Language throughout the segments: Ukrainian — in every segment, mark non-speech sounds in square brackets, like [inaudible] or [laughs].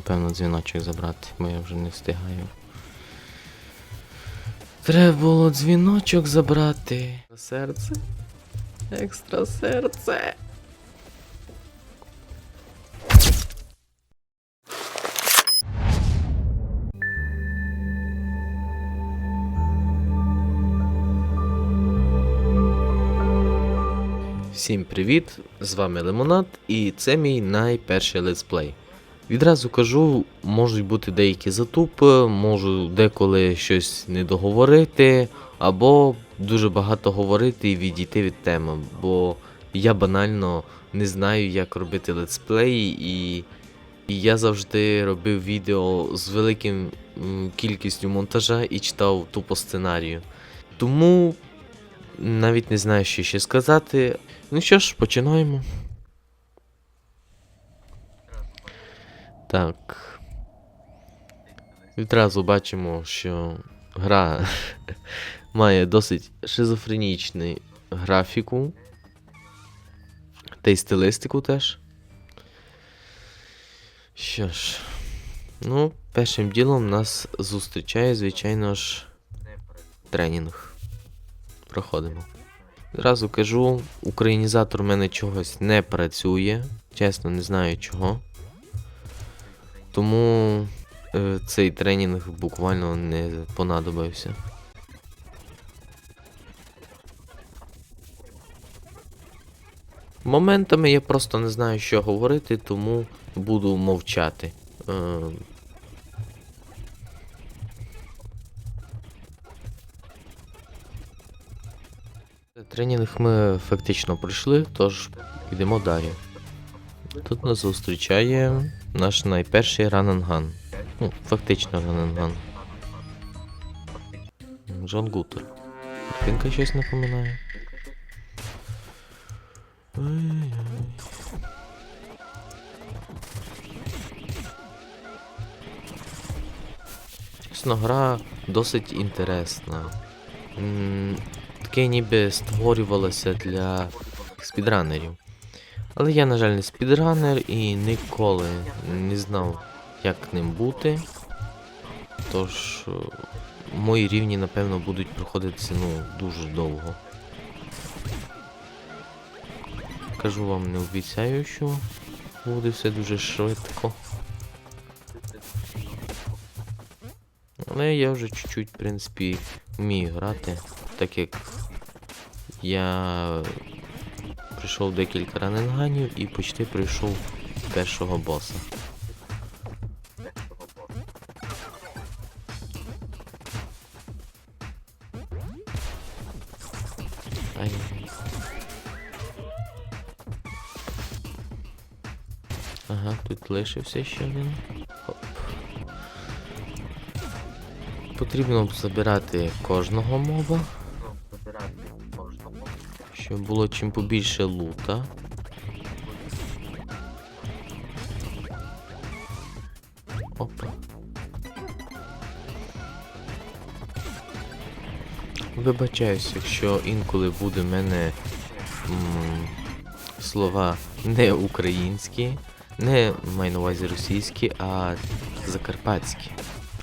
напевно, дзвіночок забрати, бо я вже не встигаю. Треба було дзвіночок забрати. Серце. Екстра серце. Всім привіт! З вами Лимонад, і це мій найперший летсплей. Відразу кажу, можуть бути деякі затупи, можу деколи щось не договорити, або дуже багато говорити і відійти від теми, бо я банально не знаю, як робити летсплеї, і, і я завжди робив відео з великим кількістю монтажа і читав тупо сценарію. Тому навіть не знаю, що ще сказати. Ну що ж, починаємо. Так. Відразу бачимо, що гра [laughs] має досить шизофренічну графіку. Та й стилистику теж. Що ж. Ну, першим ділом нас зустрічає, звичайно ж, тренінг. Проходимо. Зразу кажу, українізатор в мене чогось не працює. Чесно, не знаю чого. Тому е, цей тренінг буквально не понадобився. Моментами я просто не знаю, що говорити, тому буду мовчати. Е, Тренінг ми фактично пройшли, тож йдемо далі. Тут нас зустрічає наш найперший рананган. Ну, фактично рананган. Джон Гутер. Картинка щось напоминає. Ай-яй. Чесно, гра досить інтересна. Таке ніби створювалося для спідранерів. Але я, на жаль, не спідранер і ніколи не знав, як ним бути. Тож е, мої рівні, напевно, будуть проходитися ну, дуже довго. Кажу вам, не обіцяю, що буде все дуже швидко. Але я вже чуть-чуть, в принципі, вмію грати, так як я пройшов декілька раненганів і почти пройшов першого боса. Ага, тут лишився ще один. Хоп. Потрібно забирати кожного моба, щоб було чим побільше лута. Опа. Вибачаюсь, якщо інколи буде в мене м, слова не українські, не маю на увазі російські, а закарпатські.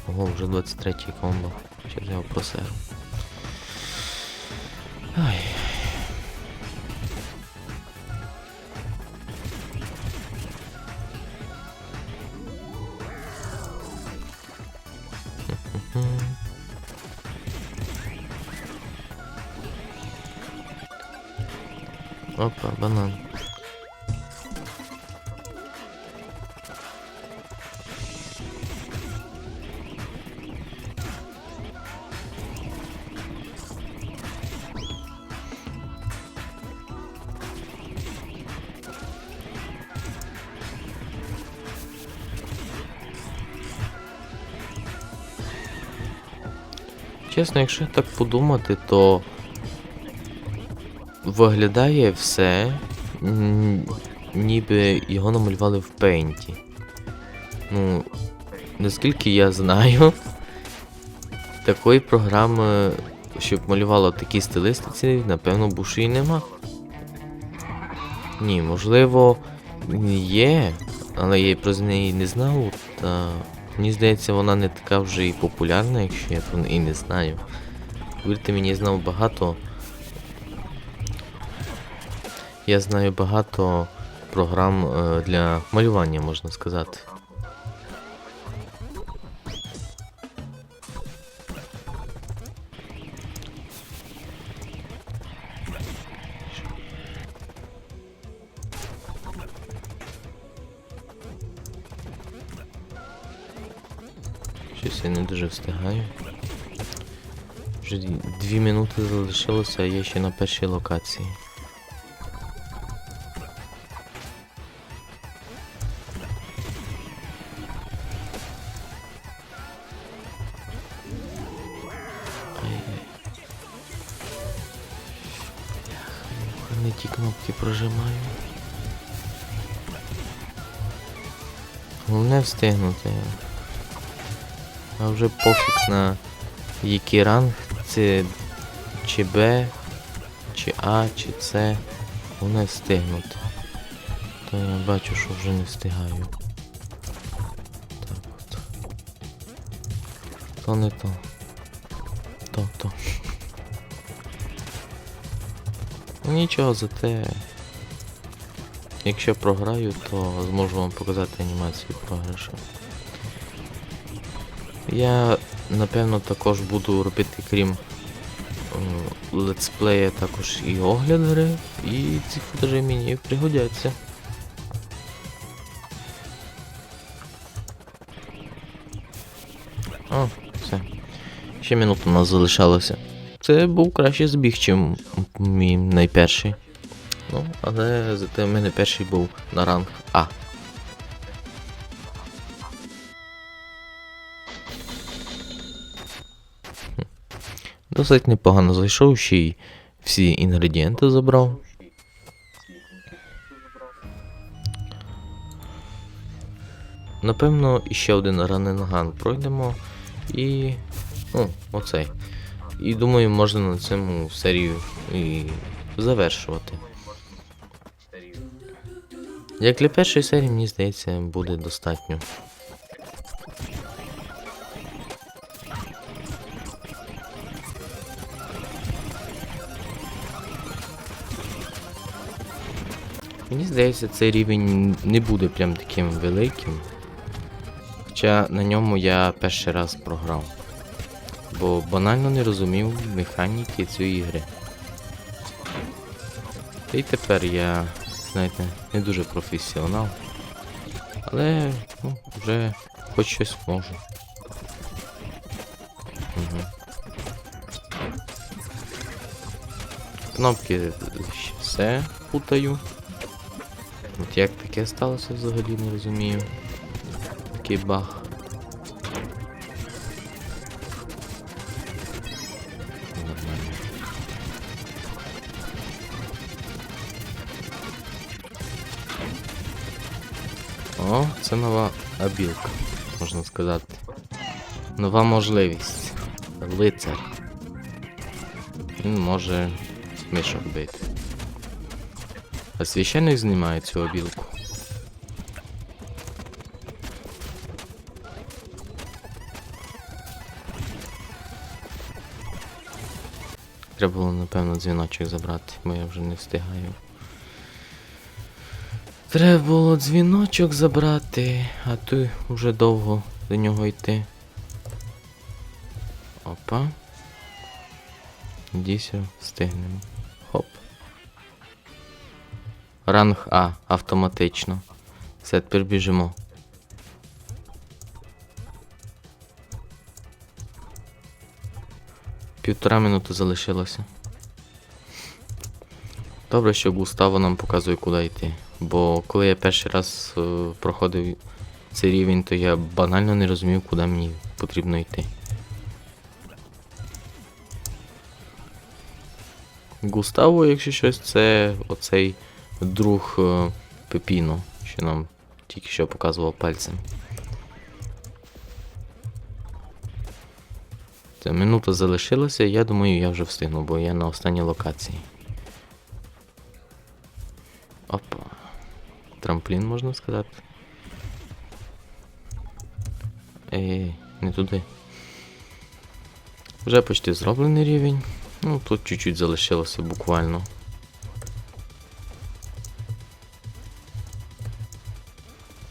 Ого, вже 23 комбо. Ще взяв Опа, банан. Чесно, якщо так подумати, то виглядає все, ніби його намалювали в пейнті. Ну, наскільки я знаю, такої програми, щоб малювала такі стилистиці, напевно, буші і нема. Ні, можливо, є, але я про неї не знав, та мені здається, вона не така вже і популярна, якщо я про неї не знаю. Повірте мені, знав багато. Я знаю багато програм е, для малювання, можна сказати. Щось я не дуже встигаю. Вже дві- дві минути залишилося, а я ще на першій локації. Встигнути. А вже пофіг на який ранг, це чи Б, чи А, чи С. Головне встигнути. То я бачу, що вже не встигаю. Так от. То не то. То, то. Ну, Нічого, зате. Якщо програю, то зможу вам показати анімацію програшу. Я напевно також буду робити, крім е, летсплея, також і огляд гри, і ці футажі мені пригодяться. О, все. Ще минута у нас залишалося. Це був кращий збіг, чим мій найперший. Ну, але зате в мене перший був на ранг А. Досить непогано зайшов, ще й всі інгредієнти забрав. Напевно, іще один раненган пройдемо і. Ну, оцей. І думаю, можна на цьому серію і завершувати. Як для першої серії, мені здається, буде достатньо. Мені здається, цей рівень не буде прям таким великим. Хоча на ньому я перший раз програв. Бо банально не розумів механіки цієї гри. Та й тепер я, знаєте, не дуже професіонал. Але ну, вже хоч щось можу. Угу. Кнопки ще все путаю. От як таке сталося взагалі не розумію. Такий баг. О, це нова абілка, можна сказати. Нова можливість. Лицар. Він може мишок бити. А священник знімає цю обілку. Треба було, напевно, дзвіночок забрати, бо я вже не встигаю. Треба було дзвіночок забрати, а то вже довго до нього йти. Опа. Дійсно, встигнемо. Хоп. Ранг А автоматично. Все, тепер біжимо. Півтора минути залишилося. Добре, що Густаво нам показує, куди йти. Бо коли я перший раз е, проходив цей рівень, то я банально не розумів, куди мені потрібно йти. Густаво, якщо щось, це оцей друг е, Пепіно, що нам тільки що показував пальцем. Це минута залишилася, я думаю, я вже встигну, бо я на останній локації. Опа. Трамплін, можна сказати. Ей, не туди. Вже почти зроблений рівень. Ну, тут чуть-чуть залишилося буквально.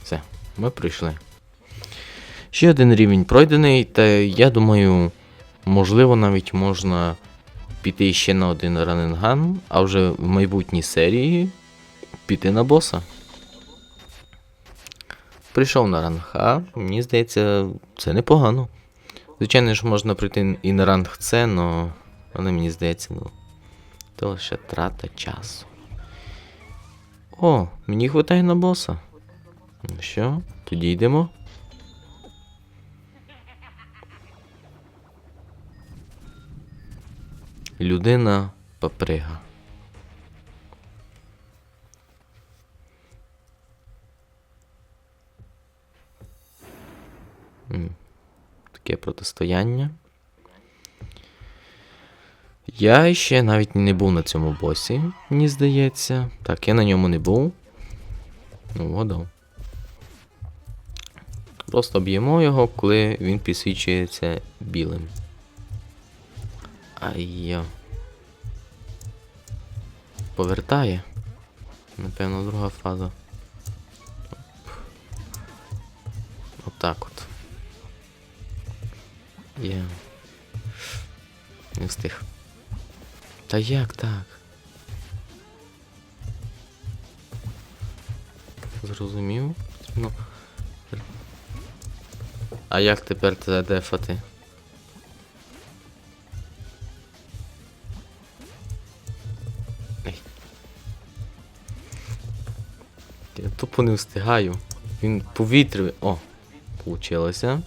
Все, ми прийшли. Ще один рівень пройдений, та я думаю, можливо, навіть можна піти ще на один раненган, а вже в майбутній серії піти на боса. Прийшов на ранг А, мені здається, це непогано. Звичайно ж, можна прийти і на ранг С, але мені здається, ну, то лише трата часу. О, мені хватає на боса. Ну що, тоді йдемо. Людина паприга. Протистояння. Я ще навіть не був на цьому босі, мені здається. Так, я на ньому не був. Ну, вгадав. Просто б'ємо його, коли він підсвічується білим. Ай-йо. Повертає. Напевно, друга фаза. Отак от. Є. Не встиг. Та як так? Зрозумів? Ну. А як тепер це дефати? Я тупо не встигаю. Він повітряний. О, получилося.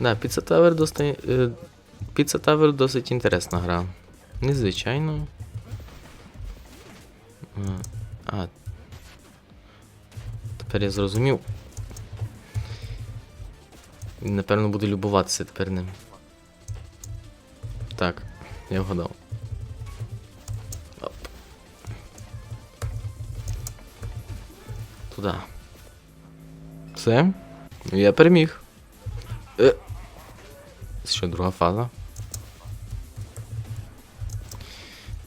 Да, Pizza Tower достає. е, Pizza Tower досить інтересна гра. Незвичайно. А, А. Тепер я зрозумів. Напевно, буде любуватися тепер ним. Так, я вгадав. Оп. Туда. Все. Я переміг. Е. Що, друга фаза?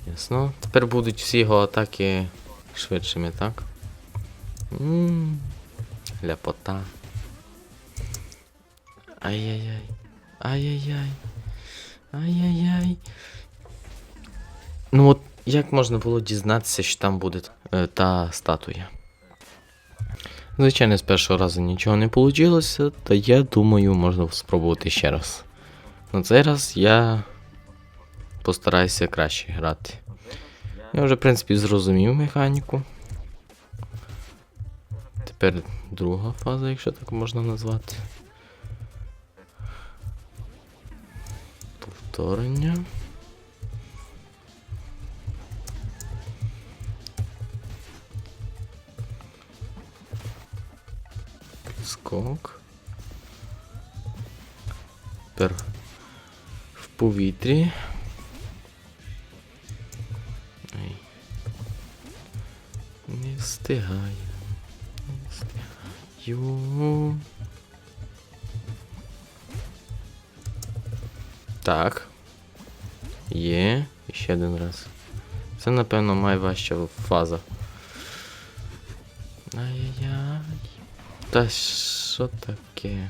Ясно. Тепер будуть всі його атаки швидшими, так? Ммм. Ляпота. Ай-яй-яй. Ай-яй-яй. Ай-яй-яй. Ну от як можна було дізнатися, що там буде е, та статуя? Звичайно, з першого разу нічого не вийшло, та я думаю, можна спробувати ще раз. На цей раз я постараюся краще грати. Я вже, в принципі, зрозумів механіку. Тепер друга фаза, якщо так можна назвати. Повторення. Скок. Тепер повітрі. Не встигаю. Не встигаю. Так. Є. Ще один раз. Це, напевно, найважча фаза. Ай-яй-яй. Та що таке?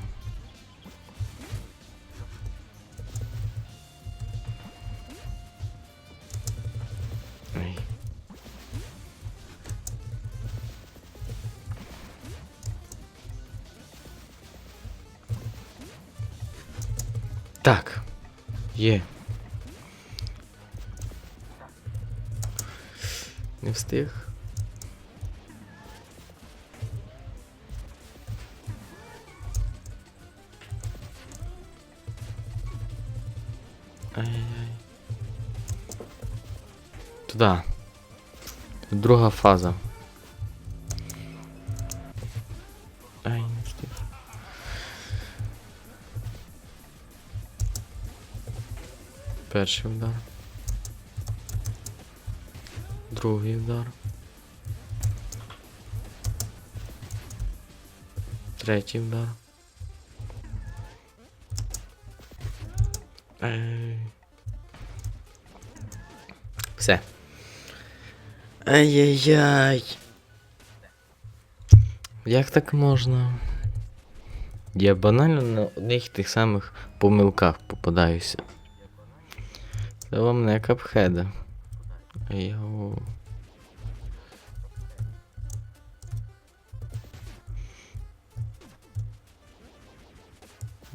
Так. Є. Не встиг. Туда. Друга фаза. Перший удар. Другий удар. Третій удар. Все. Ай-яй-яй. Як так можна? Я банально на одних тих самих помилках попадаюся. Це вам не капхеда. Йоу.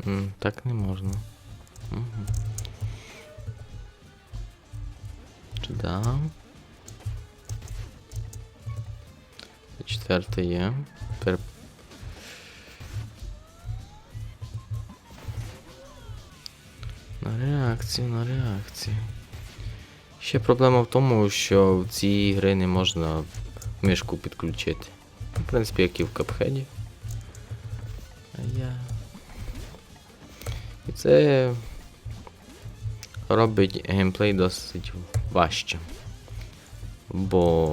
М, Так не можна. Угу. Да. Це Четверте є. Тепер реакцію, на реакцію. Ще проблема в тому, що в цій гри не можна мишку підключити. В принципі, як і в капхеді. А я. І це робить геймплей досить важче. Бо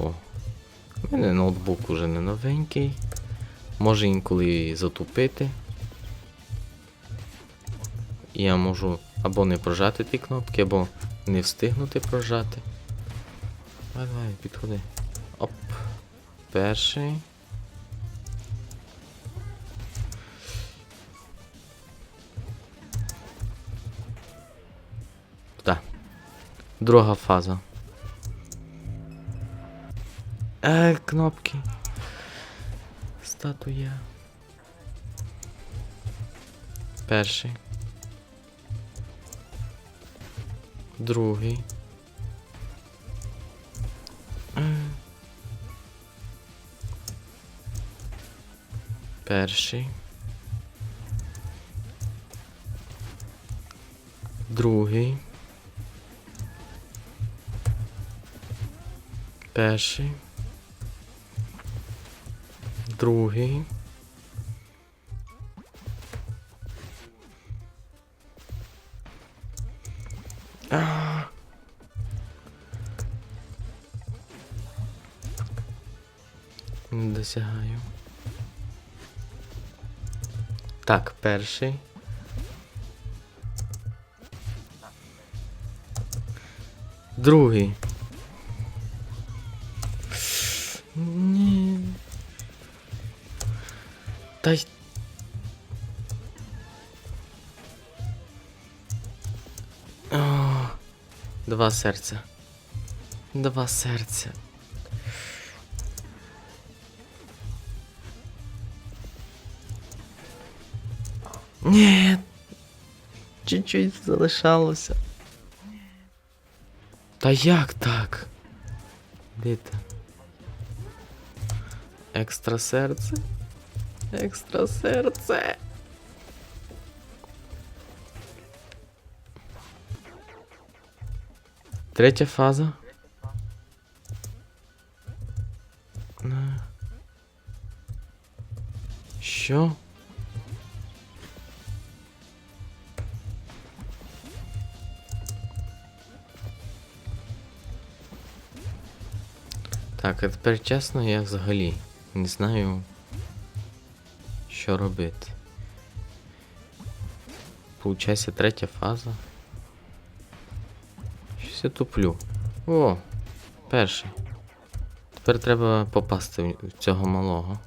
в мене ноутбук уже не новенький. Може інколи затупити. Я можу або не прожати ті кнопки, або не встигнути прожати. Давай, давай, підходи. Оп. Перший. Так. Друга фаза. Е, кнопки. Статуя. Перший. Другий. Перший. Другий. Перший. Другий. Не досягаю. Так, перший. Другий. Ні. Та й. Два серця. Два серця. Ні. Чуть-чуть залишалося. Та як так? Де? Екстра серце? Екстра серце. Третя фаза. На. Що? Так, а тепер чесно, я взагалі не знаю, що робити. Получається третя фаза. Щось я туплю. О, перший. Тепер треба попасти в цього малого.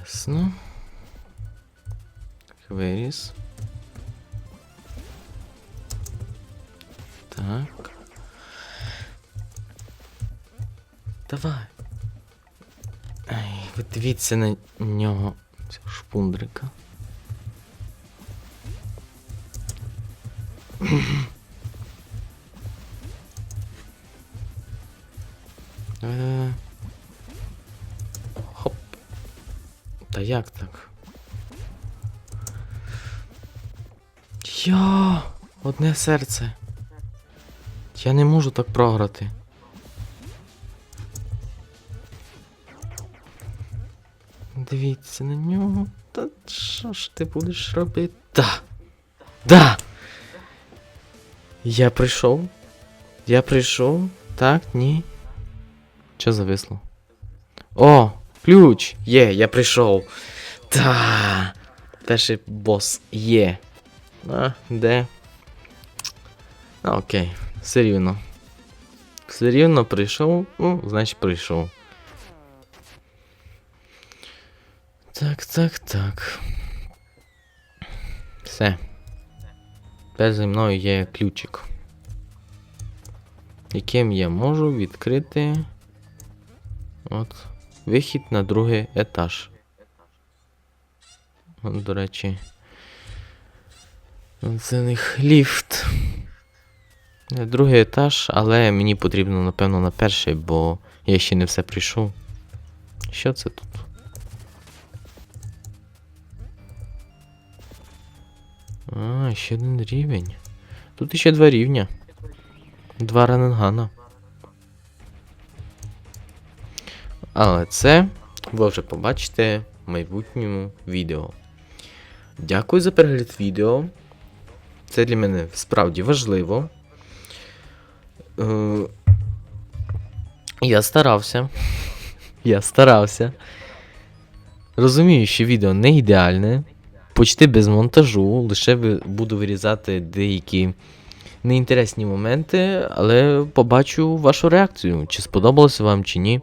Ясно. Виріс. Так. Давай. Ай, ви дивіться на нього. Цього шпундрика. Е, Хоп. Та як так? Я одне серце. Я не можу так програти. Дивіться на нього. Та що ж ти будеш робити? Да. Да. Я прийшов? Я прийшов? Так, ні. Що зависло? О, ключ! Є, я прийшов. Та. Перший бос є. А, де? А, окей, все рівно. Все рівно прийшов, ну, значить прийшов. Так, так, так. Все. Тепер зі мною є ключик. Яким я можу відкрити. От. Вихід на другий етаж. От, до речі. Це них ліфт. Другий етаж, але мені потрібно, напевно, на перший, бо я ще не все прийшов. Що це тут? А, ще один рівень. Тут ще два рівня. Два раненгана. Але це ви вже побачите в майбутньому відео. Дякую за перегляд відео. Це для мене справді важливо. Е, Я старався. [laughs] Я старався. Розумію, що відео не ідеальне. Почти без монтажу, лише буду вирізати деякі неінтересні моменти, але побачу вашу реакцію, чи сподобалося вам, чи ні.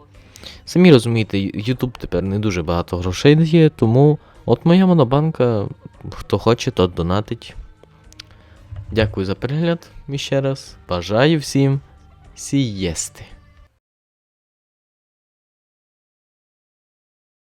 Самі розумієте, YouTube тепер не дуже багато грошей дає, тому от моя монобанка, хто хоче, тот донатить. Дякую за перегляд і ще раз. Бажаю всім сієсти.